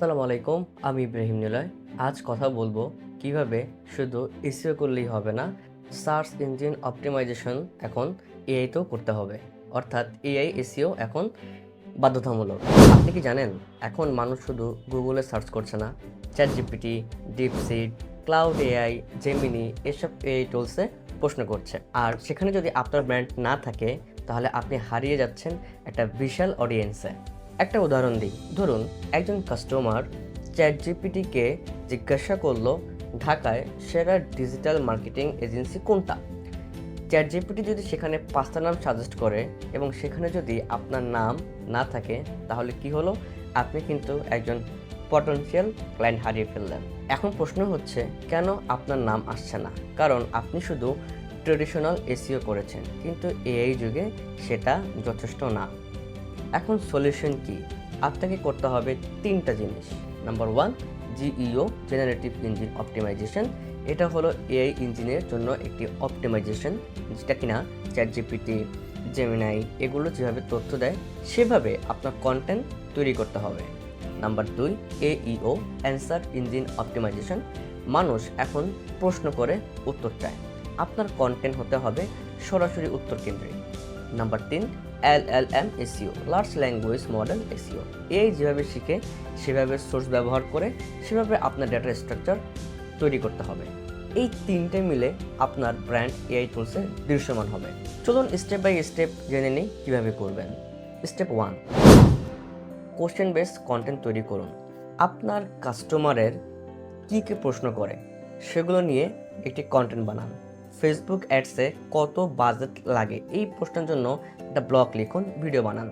আসসালামু আলাইকুম, আমি ইব্রাহিম নিলয়। আজ কথা বলব কীভাবে শুধু এসিও করলেই হবে না, সার্চ ইঞ্জিন অপটিমাইজেশন এখন এআইতেও করতে হবে। অর্থাৎ এআই এসিও এখন বাধ্যতামূলক। আপনি কি জানেন, এখন মানুষ শুধু গুগলে সার্চ করছে না? ChatGPT DeepSeek Claude AI Gemini এসব এআই টুলসে প্রশ্ন করছে। আর সেখানে যদি আপনার ব্র্যান্ড না থাকে, তাহলে আপনি হারিয়ে যাচ্ছেন একটা বিশাল অডিয়েন্সে একটা উদাহরণ দিই। ধরুন, একজন কাস্টমার চ্যাট জিপিটিকে জিজ্ঞাসা করল, ঢাকায় সেরা ডিজিটাল মার্কেটিং এজেন্সি কোনটা? চ্যাট জিপিটি যদি সেখানে পাঁচটা নাম সাজেস্ট করে এবং সেখানে যদি আপনার নাম না থাকে, তাহলে কি হলো? আপনি কিন্তু একজন পটেনশিয়াল ক্লায়েন্ট হারিয়ে ফেললেন। এখন প্রশ্ন হচ্ছে, কেন আপনার নাম আসছে না? কারণ আপনি শুধু ট্রেডিশনাল এসিও করেছেন, কিন্তু এআই যুগে সেটা যথেষ্ট না। এখন সলিউশন কি? আপনাকে করতে হবে তিনটা জিনিস। Number one GEO generative engine optimisation এটা হলো এআই ইঞ্জিনের জন্য একটি অপটিমাইজেশন যেটা কিনা চ্যাট জিপিটি জেমিনাই এগুলো যেভাবে তথ্য দেয়, সেভাবে আপনার কন্টেন্ট তৈরি করতে হবে। নাম্বার দুই এইও অ্যান্সার ইঞ্জিন অপটিমাইজেশন মানুষ এখন প্রশ্ন করে উত্তর চায়। আপনার কন্টেন্ট হতে হবে সরাসরি উত্তর কেন্দ্রিক নাম্বার তিন L L M SEO large language model SEO এই যেভাবে শিখে, সেভাবে সোর্স ব্যবহার করে, সেভাবে আপনার ডেটা স্ট্রাকচার তৈরি করতে হবে। এই তিনটে মিলে আপনার ব্র্যান্ড এআই টুলসে দৃশ্যমান হবে। চলুন স্টেপ বাই স্টেপ জেনে নিই কীভাবে করবেন। Step one question base content তৈরি করুন। আপনার কাস্টমারের কী কী প্রশ্ন করে, সেগুলো নিয়ে একটি কন্টেন্ট বানান। ফেসবুক অ্যাডসে কত বাজেট লাগে? এই প্রশ্নের জন্য একটা ব্লগ লিখুন ভিডিও বানান।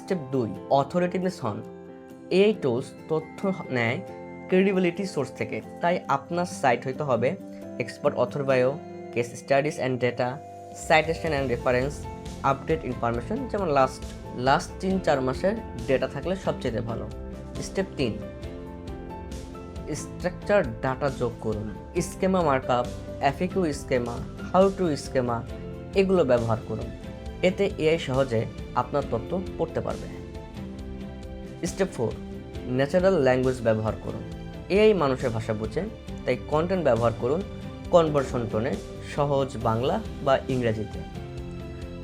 স্টেপ দুই অথরিটিভনেস হন। এআই টুলস তথ্য নেয় ক্রেডিবিলিটি সোর্স থেকে। তাই আপনার সাইট হইতে হবে expert author bio case studies and data citation and reference update information যেমন লাস্ট লাস্ট তিন চার মাসের ডেটা থাকলে সবচেয়ে ভালো। স্টেপ তিন স্ট্রাকচার ডাটা যোগ করুন। Schema markup FAQ schema how to schema এগুলো ব্যবহার করুন। এতে এআই সহজে আপনার তথ্য পড়তে পারবে। স্টেপ ফোর ন্যাচারাল ল্যাঙ্গুয়েজ ব্যবহার করুন। এআই মানুষের ভাষা বুঝে, তাই কন্টেন্ট ব্যবহার করুন কনভার্সন টোনে সহজ বাংলা বা ইংরেজিতে।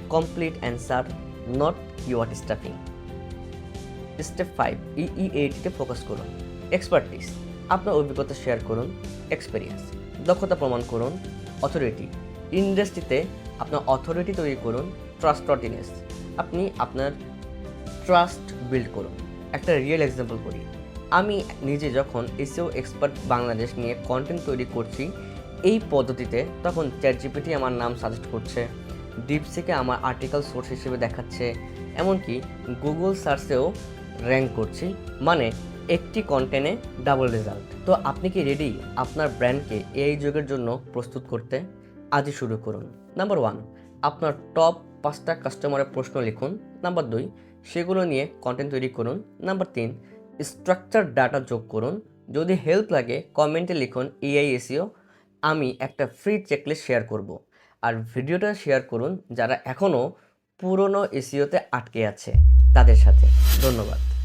Complete answer not keyword stuffing step five E E এইটিতে focus করুন। এক্সপার্টিস আপনার অভিজ্ঞতা শেয়ার করুন এক্সপেরিয়েন্স দক্ষতা প্রমাণ করুন অথরিটি ইন্ডাস্ট্রিতে আপনার অথরিটি তৈরি করুন ট্রাস্টটিনেস আপনি আপনার ট্রাস্ট বিল্ড করুন। একটা রিয়েল এক্সাম্পল করি। আমি নিজে যখন এসিও এক্সপার্ট বাংলাদেশ নিয়ে কন্টেন্ট তৈরি করছি, এই পদ্ধতিতে তখন চ্যাট জিপিটি আমার নাম সাজেস্ট করছে ডিপসিকে আমার আর্টিকেল সোর্স হিসেবে দেখাচ্ছে, এমনকি গুগল সার্চেও র্যাঙ্ক করছি। মানে একটি কন্টেন্টে ডাবল রেজাল্ট তো আপনি কি রেডি আপনার ব্র্যান্ডকে এই যুগের জন্য প্রস্তুত করতে? আজই শুরু করুন। নাম্বার ওয়ান আপনার টপ পাঁচটা কাস্টমারের প্রশ্ন লিখুন। নাম্বার দুই, সেগুলো নিয়ে কন্টেন্ট তৈরি করুন। নাম্বার তিন স্ট্রাকচার ডাটা যোগ করুন। যদি হেল্প লাগে কমেন্টে লিখুন এআই এসিও আমি একটা ফ্রি চেকলিস্ট শেয়ার করব। আর ভিডিওটা শেয়ার করুন যারা এখনও পুরনো এসিওতে আটকে আছে। তাদের সাথে। ধন্যবাদ।